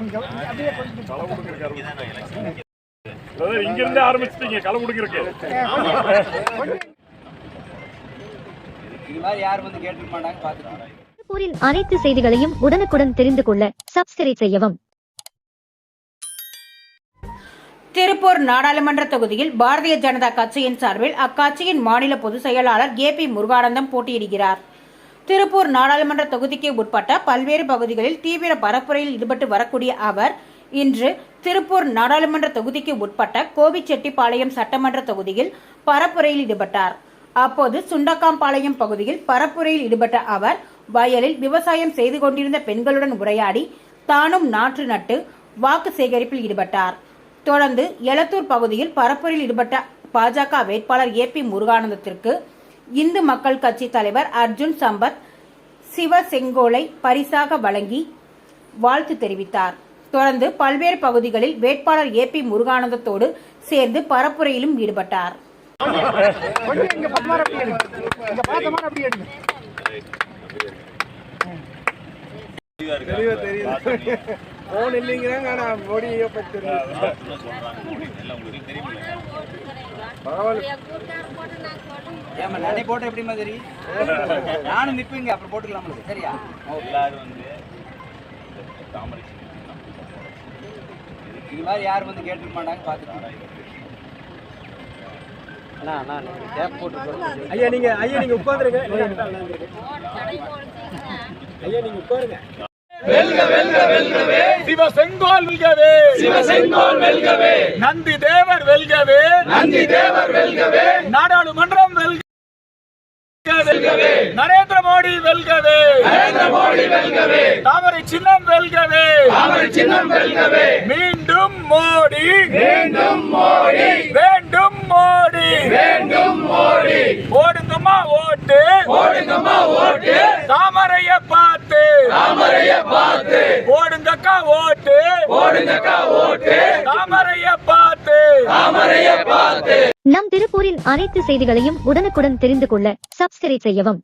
இங்க இருந்தே ஆரம்பிச்சிட்டீங்க களை திருப்பூரின் அனைத்து செய்திகளையும் உடனுக்குடன் தெரிந்து கொள்ள சப்ஸ்கிரைப் செய்யவும். திருப்பூர் நாடாளுமன்ற தொகுதியில் பாரதிய ஜனதா கட்சியின் சார்பில் அக்கட்சியின் மாநில பொதுச் செயலாளர் ஏ பி முருகானந்தம் போட்டியிடுகிறார். திருப்பூர் நாடாளுமன்ற தொகுதிக்கு உட்பட்ட பல்வேறு பகுதிகளில் தீவிர பரப்புரையில் ஈடுபட்டு வரக்கூடிய அவர் இன்று திருப்பூர் நாடாளுமன்ற தொகுதிக்கு உட்பட்ட கோபிச்செட்டிப்பாளையம் சட்டமன்ற தொகுதியில் பரப்புரையில் ஈடுபட்டார். அப்போது சுண்டக்காம்பாளையம் பகுதியில் பரப்புரையில் ஈடுபட்ட அவர் வயலில் விவசாயம் செய்து கொண்டிருந்த பெண்களுடன் உரையாடி தானும் நாற்று நட்டு வாக்கு சேகரிப்பில் ஈடுபட்டார். தொடர்ந்து எலத்தூர் பகுதியில் பரப்புரையில் ஈடுபட்ட பாஜக வேட்பாளர் ஏ பி முருகானந்தத்திற்கு இந்து மக்கள் கட்சி தலைவர் அர்ஜுன் சம்பத் சிவ செங்கோலை பரிசாக வழங்கி வாழ்த்து தெரிவித்தார் தொடர்ந்து பல்வேறு பகுதிகளில் வேட்பாளர் ஏ பி முருகானந்தத்தோடு சேர்ந்து பரப்புரையிலும் ஈடுபட்டார் போன் இல்லைங்கிறாங்க ஆனா மோடியை பத்தி ஏமா நானே போட்டு எப்படிமா தெரியும் நானும் நிற்பீங்க அப்புறம் போட்டுக்கலாம் சரியா? இது மாதிரி யாரும் வந்து கேட்டுக்க மாட்டாங்க பார்த்துக்கலாம். அண்ணா அண்ணா நீங்க கேப் போட்டு ஐயா நீங்க ஐயா நீங்க உட்கார்ந்துருங்க. ஐயா நீங்க உட்காருங்க. சிவ செங்கோல் வெல்கவே. சிவ செங்கோல் வெல்கவே. நந்தி தேவர் வெல்கவே. நந்தி தேவர் வெல்கவே. நாடாளுமன்றம் வெல்க வெல்கவே. நரேந்திர மோடி வெல்கவே. நரேந்திர மோடி வெல்கவே. தாமரை சின்னம் வெல்கவே. தாமரை சின்னம் வெல்கவே. மீண்டும் மோடி. மீண்டும் மோடி. வேண்டும் மோடி. வேண்டும் மோடி. ஓடுங்கம்மா ஓட்டு. ஓடுங்கம்மா ஓட்டு. தாமரைய பார்த்து தாமரைய பார்த்து. ஓடுங்கக்கா ஓட்டு. ஓடுங்கக்கா ஓட்டு. தாமரைய பார்த்து. தாமரைய பார்த்து. நம் திருப்பூரின் அனைத்து செய்திகளையும் உடனுக்குடன் தெரிந்து கொள்ள சப்ஸ்கிரைப் செய்யவும்.